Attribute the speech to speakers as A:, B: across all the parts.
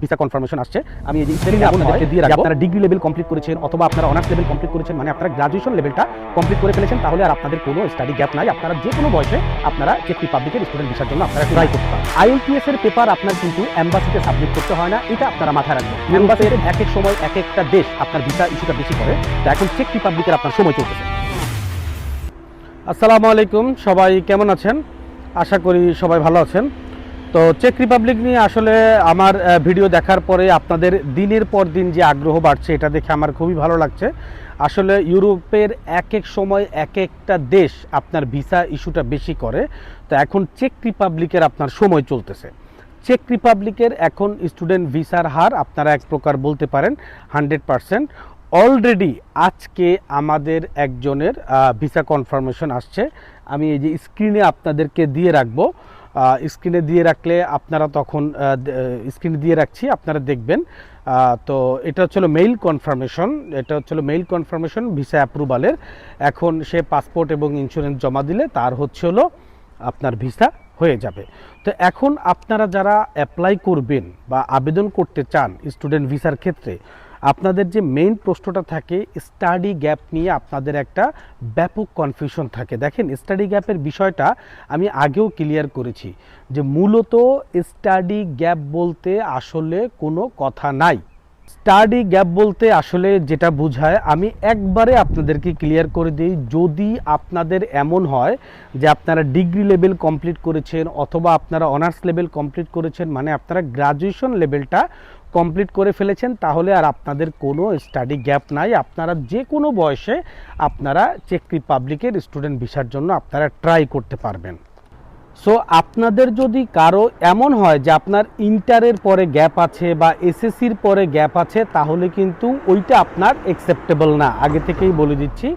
A: Visa confirmation আসছে। আমি এই যে আপনাদেরকে দিয়ে রাখব। আপনারা ডিগ্রি লেভেল কমপ্লিট করেছেন অথবা আপনারা অনার্স লেভেল কমপ্লিট করেছেন মানে আপনারা গ্রাজুয়েশন লেভেলটা কমপ্লিট করে ফেলেছেন তাহলে আর আপনাদের কোনো স্টাডি গ্যাপ নাই। আপনারা যে কোনো বয়সে আপনারা চেক রিপাবলিকের স্টুডেন্ট ভিসার জন্য আপনারা ট্রাই করতে পারেন। আইএলটিএস এর পেপার আপনার কিন্তু এম্বাসিতে সাবমিট করতে হয় না এটা আপনারা মাথায় রাখবেন। এম্বাসির এক এক সময় এক একটা দেশ আপনার ভিসা ইস্যুটা বেশি করে তো এখন চেক রিপাবলিকের আপনার সময় চলতেছে। আসসালামু আলাইকুম সবাই কেমন আছেন? আশা করি সবাই ভালো আছেন। তো চেক রিপাবলিক নিয়ে আসলে আমার ভিডিও দেখার পরে আপনাদের দিনের পর দিন যে আগ্রহ বাড়ছে, এটা দেখে আমার খুবই ভালো লাগছে। আসলে ইউরোপের এক এক সময় এক একটা দেশ আপনার ভিসা ইস্যুটা বেশি করে, তো এখন চেক রিপাবলিকের আপনার সময় চলতেছে। চেক রিপাবলিকের এখন স্টুডেন্ট ভিসার হার আপনারা এক প্রকার বলতে পারেন হান্ড্রেড পারসেন্ট অলরেডি আজকে আমাদের একজনের ভিসা কনফার্মেশন আসছে। আমি এই যে স্ক্রিনে আপনাদেরকে দিয়ে রাখব। স্ক্রিনে দিয়ে রাখলে আপনারা তখন স্ক্রিনে দিয়ে রাখছি, আপনারা দেখবেন। তো এটা হচ্ছিল মেইল কনফার্মেশন এটা হচ্ছিল মেইল কনফার্মেশন ভিসা অ্যাপ্রুভালের এখন সে পাসপোর্ট এবং ইন্স্যুরেন্স জমা দিলে তার হচ্ছে হলো আপনার ভিসা হয়ে যাবে। তো এখন আপনারা যারা অ্যাপ্লাই করবেন বা আবেদন করতে চান স্টুডেন্ট ভিসার ক্ষেত্রে আপনাদের যে মেইন প্রশ্নটা থাকে স্টাডি গ্যাপ নিয়ে আপনাদের একটা ব্যাপক কনফিউশন থাকে। দেখেন স্টাডি গ্যাপের বিষয়টা আমি আগেও ক্লিয়ার করেছি যে মূলত স্টাডি গ্যাপ বলতে আসলে কোনো কথা নাই। স্টাডি গ্যাপ বলতে আসলে যেটা বোঝায়, আমি একবারে আপনাদেরকে ক্লিয়ার করে দিই, যদি আপনাদের এমন হয় যে আপনারা ডিগ্রি লেভেল কমপ্লিট করেছেন অথবা আপনারা অনার্স লেভেল কমপ্লিট করেছেন মানে আপনারা গ্রাজুয়েশন লেভেলটা কমপ্লিট করে ফেলেছেন, তাহলে আর আপনাদের কোনো স্টাডি গ্যাপ নাই। আপনারা যে কোনো বয়সে আপনারা চেক রিপাবলিকের স্টুডেন্ট ভিসার জন্য আপনারা ট্রাই করতে পারবেন। সো আপনাদের যদি কারও এমন হয় যে আপনার ইন্টারের পরে গ্যাপ আছে বা এসএসসির পরে গ্যাপ আছে, তাহলে কিন্তু ওইটা আপনার অ্যাকসেপ্টেবল না। আগে থেকেই বলে দিচ্ছি,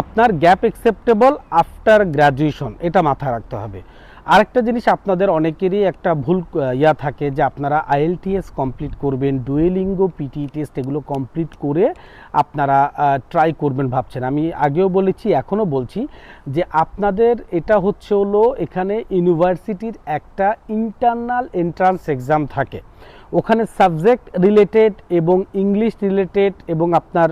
A: আপনার গ্যাপ অ্যাকসেপ্টেবল আফটার গ্র্যাজুয়েশন এটা মাথায় রাখতে হবে। আরেকটা জিনিস আপনাদের অনেকেরই একটা ভুল ইয়া থাকে যে আপনারা আইএলটিএস কমপ্লিট করবেন ডুয়েলিঙ্গো পিটি টেস্ট এগুলো কমপ্লিট করে আপনারা ট্রাই করবেন ভাবছেন। আমি আগেও বলেছি, এখনও বলছি যে আপনাদের এটা হচ্ছে হলো এখানে ইউনিভার্সিটির একটা ইন্টারনাল এন্ট্রান্স এক্সাম থাকে। ওখানে সাবজেক্ট রিলেটেড এবং ইংলিশ রিলেটেড এবং আপনার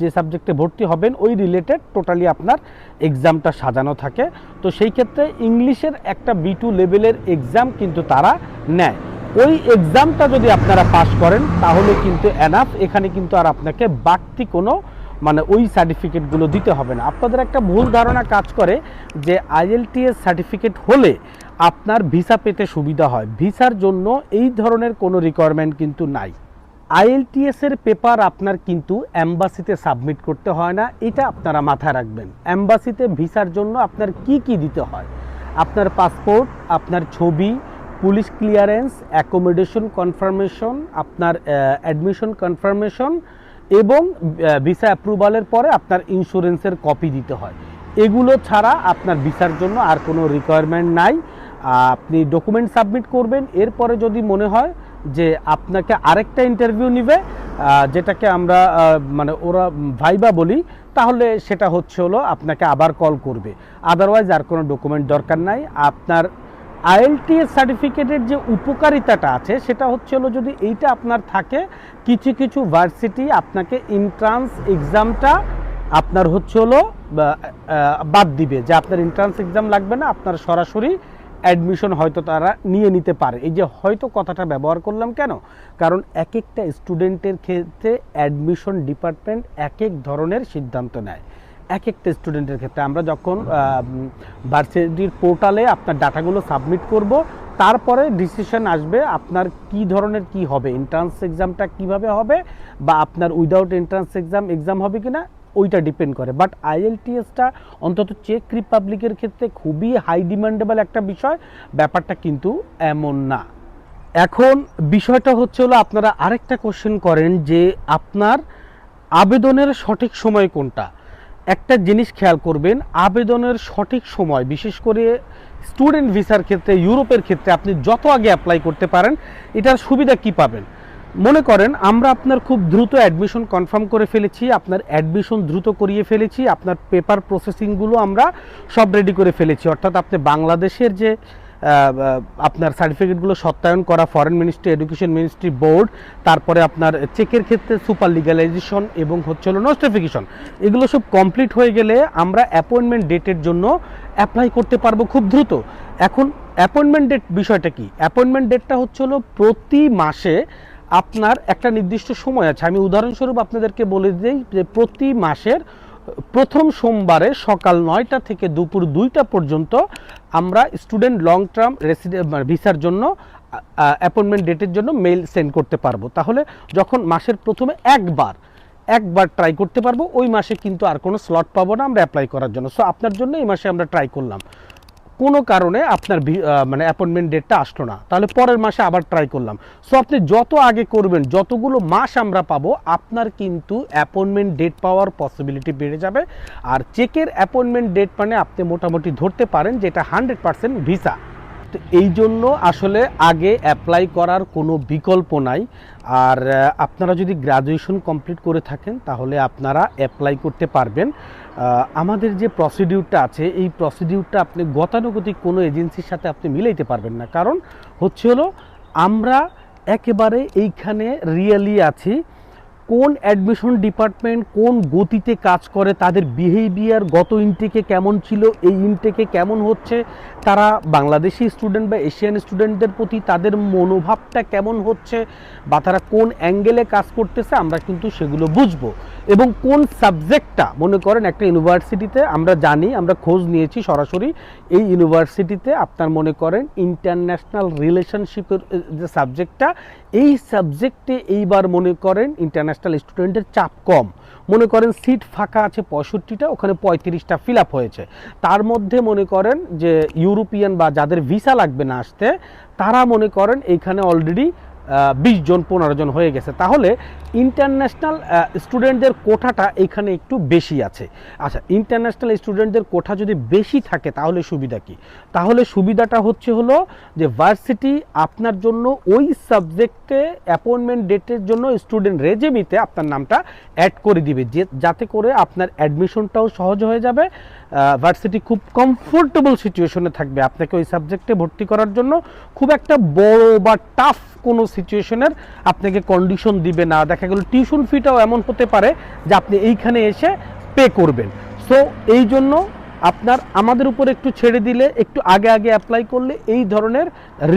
A: যে সাবজেক্টে ভর্তি হবেন, ওই রিলেটেড টোটালি আপনার এক্সামটা সাজানো থাকে। তো সেই ক্ষেত্রে ইংলিশের একটা বি টু লেভেলের এক্সাম কিন্তু তারা নেয়। ওই এক্সামটা যদি আপনারা পাশ করেন, তাহলে কিন্তু এনাফ এখানে কিন্তু আর আপনাকে বাড়তি কোনো মানে ওই সার্টিফিকেটগুলো দিতে হবে না। আপনাদের একটা ভুল ধারণা কাজ করে যে আইএলটিএস সার্টিফিকেট হলে আপনার ভিসা পেতে সুবিধা হয়। ভিসার জন্য এই ধরনের কোনো রিকোয়ারমেন্ট কিন্তু নাই। আইএলটিএস এর পেপার আপনার কিন্তু অ্যাম্বাসিতে সাবমিট করতে হয় না, এটা আপনারা মাথায় রাখবেন। অ্যাম্বাসিতে ভিসার জন্য আপনার কি কি দিতে হয়? আপনার পাসপোর্ট আপনার ছবি পুলিশ ক্লিয়ারেন্স অ্যাকোমোডেশন কনফার্মেশন আপনার অ্যাডমিশন কনফার্মেশন এবং ভিসা অ্যাপ্রুভালের পরে আপনার ইন্স্যুরেন্সের কপি দিতে হয়। এগুলো ছাড়া আপনার ভিসার জন্য আর কোনো রিকোয়ারমেন্ট নাই। আপনি ডকুমেন্ট সাবমিট করবেন। এরপরে যদি মনে হয় যে আপনাকে আরেকটা ইন্টারভিউ নিবে যেটাকে আমরা মানে ওরা ভাইবা বলি, তাহলে সেটা হচ্ছে হলো আপনাকে আবার কল করবে। আদারওয়াইজ আর কোনো ডকুমেন্ট দরকার নাই। আপনার আইএলটিএস সার্টিফিকেটের যে উপকারিতাটা আছে, সেটা হচ্ছে হলো যদি এইটা আপনার থাকে, কিছু কিছু ভার্সিটি আপনাকে এন্ট্রান্স এক্সামটা আপনার হচ্ছে হলো বাদ দিবে। যে আপনার এন্ট্রান্স এক্সাম লাগবে না, আপনার সরাসরি অ্যাডমিশন হয়তো তারা নিয়ে নিতে পারে। এই যে হয়তো কথাটা ব্যবহার করলাম কেন? কারণ এক একটা স্টুডেন্টের ক্ষেত্রে অ্যাডমিশন ডিপার্টমেন্ট এক এক ধরনের সিদ্ধান্ত নেয়। এক একটা স্টুডেন্টের ক্ষেত্রে আমরা যখন ভার্সিটির পোর্টালে আপনার ডাটাগুলো সাবমিট করব, তারপরে ডিসিশন আসবে আপনার কি ধরনের কি হবে এন্ট্রান্স এক্সামটা কীভাবে হবে বা আপনার উইদাউট এন্ট্রান্স এক্সাম এক্সাম হবে কি না ওইটা ডিপেন্ড করে। বাট আইএলটিএসটা অন্তত চেক রিপাবলিকের ক্ষেত্রে খুবই হাই ডিমান্ডেবল একটা বিষয়, ব্যাপারটা কিন্তু এমন না। এখন বিষয়টা হচ্ছে হলো, আপনারা আরেকটা কোশ্চেন করেন যে আপনার আবেদনের সঠিক সময় কোনটা? একটা জিনিস খেয়াল করবেন, আবেদনের সঠিক সময়, বিশেষ করে স্টুডেন্ট ভিসার ক্ষেত্রে, ইউরোপের ক্ষেত্রে আপনি যত আগে অ্যাপ্লাই করতে পারেন, এটার সুবিধা কি পাবেন? মনে করেন, আমরা আপনার খুব দ্রুত অ্যাডমিশন কনফার্ম করে ফেলেছি, আপনার অ্যাডমিশন দ্রুত করিয়ে ফেলেছি, আপনার পেপার প্রসেসিংগুলো আমরা সব রেডি করে ফেলেছি। অর্থাৎ আপনি বাংলাদেশের যে আপনার সার্টিফিকেটগুলো সত্যায়ন করা foreign ministry education ministry board তারপরে আপনার চেকের ক্ষেত্রে সুপার লিগালাইজেশন এবং হচ্ছে হলো নোটিফিকেশন এগুলো সব কমপ্লিট হয়ে গেলে আমরা অ্যাপয়েন্টমেন্ট ডেটের জন্য অ্যাপ্লাই করতে পারব খুব দ্রুত। এখন অ্যাপয়েন্টমেন্ট ডেট বিষয়টা কি? অ্যাপয়েন্টমেন্ট ডেটটা হচ্ছে হলো প্রতি মাসে আপনার একটা নির্দিষ্ট সময় আছে। আমি উদাহরণস্বরূপ আপনাদেরকে বলে দিই যে প্রতি মাসের প্রথম সোমবারে সকাল নয়টা থেকে দুপুর দুইটা পর্যন্ত আমরা স্টুডেন্ট লং টার্ম রেসিডেন্ট ভিসার জন্য অ্যাপয়েন্টমেন্ট ডেটের জন্য মেইল সেন্ড করতে পারব। তাহলে যখন মাসের প্রথমে একবার একবার ট্রাই করতে পারব, ওই মাসে কিন্তু আর কোনো স্লট পাবো না আমরা অ্যাপ্লাই করার জন্য। সো আপনার জন্য এই মাসে আমরা ট্রাই করলাম। কোনো কারণে আপনার মানে অ্যাপয়েন্টমেন্ট ডেটটা আসলো না। তাহলে পরের মাসে আবার ট্রাই করলাম। সো আপনি যত আগে করবেন, যতগুলো মাস আমরা পাবো, আপনার কিন্তু অ্যাপয়েন্টমেন্ট ডেট পাওয়ার পসিবিলিটি বেড়ে যাবে। আর চেকের অ্যাপয়েন্টমেন্ট ডেট মানে আপনি মোটামুটি ধরতে পারেন, যেটা হান্ড্রেড পার্সেন্ট ভিসা তো এই জন্য আসলে আগে অ্যাপ্লাই করার কোনো বিকল্প নাই। আর আপনারা যদি গ্রাজুয়েশন কমপ্লিট করে থাকেন, তাহলে আপনারা অ্যাপ্লাই করতে পারবেন। আমাদের যে প্রসিডিউরটা আছে, এই প্রসিডিউরটা আপনি গতানুগতিক কোনো এজেন্সির সাথে আপনি মিলাইতে পারবেন না। কারণ হচ্ছে হলো, আমরা একেবারে এইখানে রিয়েলি আছি। কোন অ্যাডমিশন ডিপার্টমেন্ট কোন গতিতে কাজ করে, তাদের বিহেভিয়ার গত ইনটেকে কেমন ছিল, এই ইনটেকে কেমন হচ্ছে, তারা বাংলাদেশি স্টুডেন্ট বা এশিয়ান স্টুডেন্টদের প্রতি তাদের মনোভাবটা কেমন হচ্ছে বা তারা কোন অ্যাঙ্গেলে কাজ করতেছে, আমরা কিন্তু সেগুলো বুঝব। এবং কোন সাবজেক্টটা মনে করেন একটা ইউনিভার্সিটিতে আমরা জানি, আমরা খোঁজ নিয়েছি সরাসরি, এই ইউনিভার্সিটিতে আপনার মনে করেন ইন্টারন্যাশনাল রিলেশনশিপের যে সাবজেক্টটা এই সাবজেক্টে এইবার মনে করেন ইন্টারন্যাশনাল স্টুডেন্টের চাপ কম। মনে করেন সিট ফাঁকা আছে পঁয়ষট্টিটা, ওখানে পঁয়ত্রিশটা ফিল আপ হয়েছে। তার মধ্যে মনে করেন যে ইউরোপিয়ান বা যাদের ভিসা লাগবে না আসতে, তারা মনে করেন এইখানে অলরেডি বিশ জন, পনেরো জন হয়ে গেছে। তাহলে ইন্টারন্যাশনাল স্টুডেন্টদের কোঠাটা এখানে একটু বেশি আছে। আচ্ছা ইন্টারন্যাশনাল স্টুডেন্টদের কোঠা যদি বেশি থাকে, তাহলে সুবিধা কি? তাহলে সুবিধাটা হচ্ছে হলো যে ভার্সিটি আপনার জন্য ওই সাবজেক্টে অ্যাপয়েন্টমেন্ট ডেটের জন্য স্টুডেন্ট রেজেমিতে আপনার নামটা অ্যাড করে দিবে, যে, যাতে করে আপনার অ্যাডমিশনটাও সহজ হয়ে যাবে। ভার্সিটি খুব কমফোর্টেবল সিচুয়েশনে থাকবে। আপনাকে ওই সাবজেক্টে ভর্তি করার জন্য খুব একটা বড় বা টাফ কোনো সিচুয়েশনের আপনাকে কন্ডিশন দিবে না। দেখা গেল টিউশন ফিটাও এমন হতে পারে যে আপনি এইখানে এসে পে করবেন। সো এই জন্য আপনার আমাদের উপর একটু ছেড়ে দিলে, একটু আগে আগে অ্যাপ্লাই করলে এই ধরনের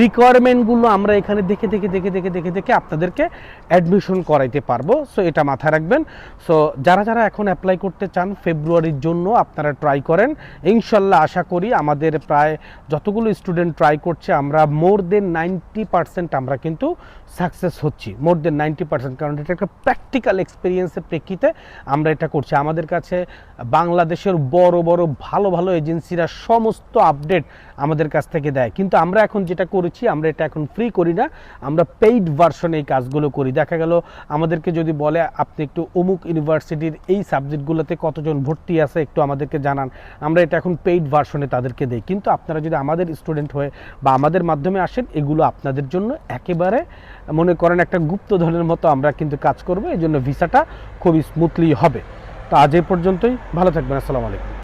A: রিকোয়ারমেন্টগুলো আমরা এখানে দেখে দেখে দেখে দেখে দেখে দেখে আপনাদেরকে অ্যাডমিশন করাইতে পারব। সো এটা মাথায় রাখবেন। সো যারা যারা এখন অ্যাপ্লাই করতে চান ফেব্রুয়ারির জন্য আপনারা ট্রাই করেন। ইনশাল্লাহ আশা করি আমাদের প্রায় যতগুলো স্টুডেন্ট ট্রাই করছে, আমরা মোর দেন নাইনটি পার্সেন্ট আমরা কিন্তু সাকসেস হচ্ছি। মোর দেন নাইনটি পার্সেন্ট কারণ এটা একটা প্র্যাকটিক্যাল এক্সপিরিয়েন্সের প্রেক্ষিতে আমরা এটা করছি। আমাদের কাছে বাংলাদেশের বড় বড় ভালো ভালো এজেন্সিরা সমস্ত আপডেট আমাদের কাছ থেকে দেয়। কিন্তু আমরা এখন যেটা করেছি, আমরা এটা এখন ফ্রি করি না। আমরা পেইড ভার্সনে এই কাজগুলো করি। দেখা গেল, আমাদেরকে যদি বলে, আপনি একটু অমুক ইউনিভার্সিটির এই সাবজেক্টগুলোতে কতজন ভর্তি আছে, একটু আমাদেরকে জানান। আমরা এটা এখন পেইড ভার্সনে তাদেরকে দেই। কিন্তু আপনারা যদি আমাদের স্টুডেন্ট হয়ে বা আমাদের মাধ্যমে আসেন, এগুলো আপনাদের জন্য একেবারে, মনে করেন, একটা গুপ্তধনের মতো আমরা কিন্তু কাজ করব। এই জন্য ভিসাটা খুবই স্মুথলি হবে। তো আজ এই পর্যন্তই। ভালো থাকবেন। আসসালামু আলাইকুম।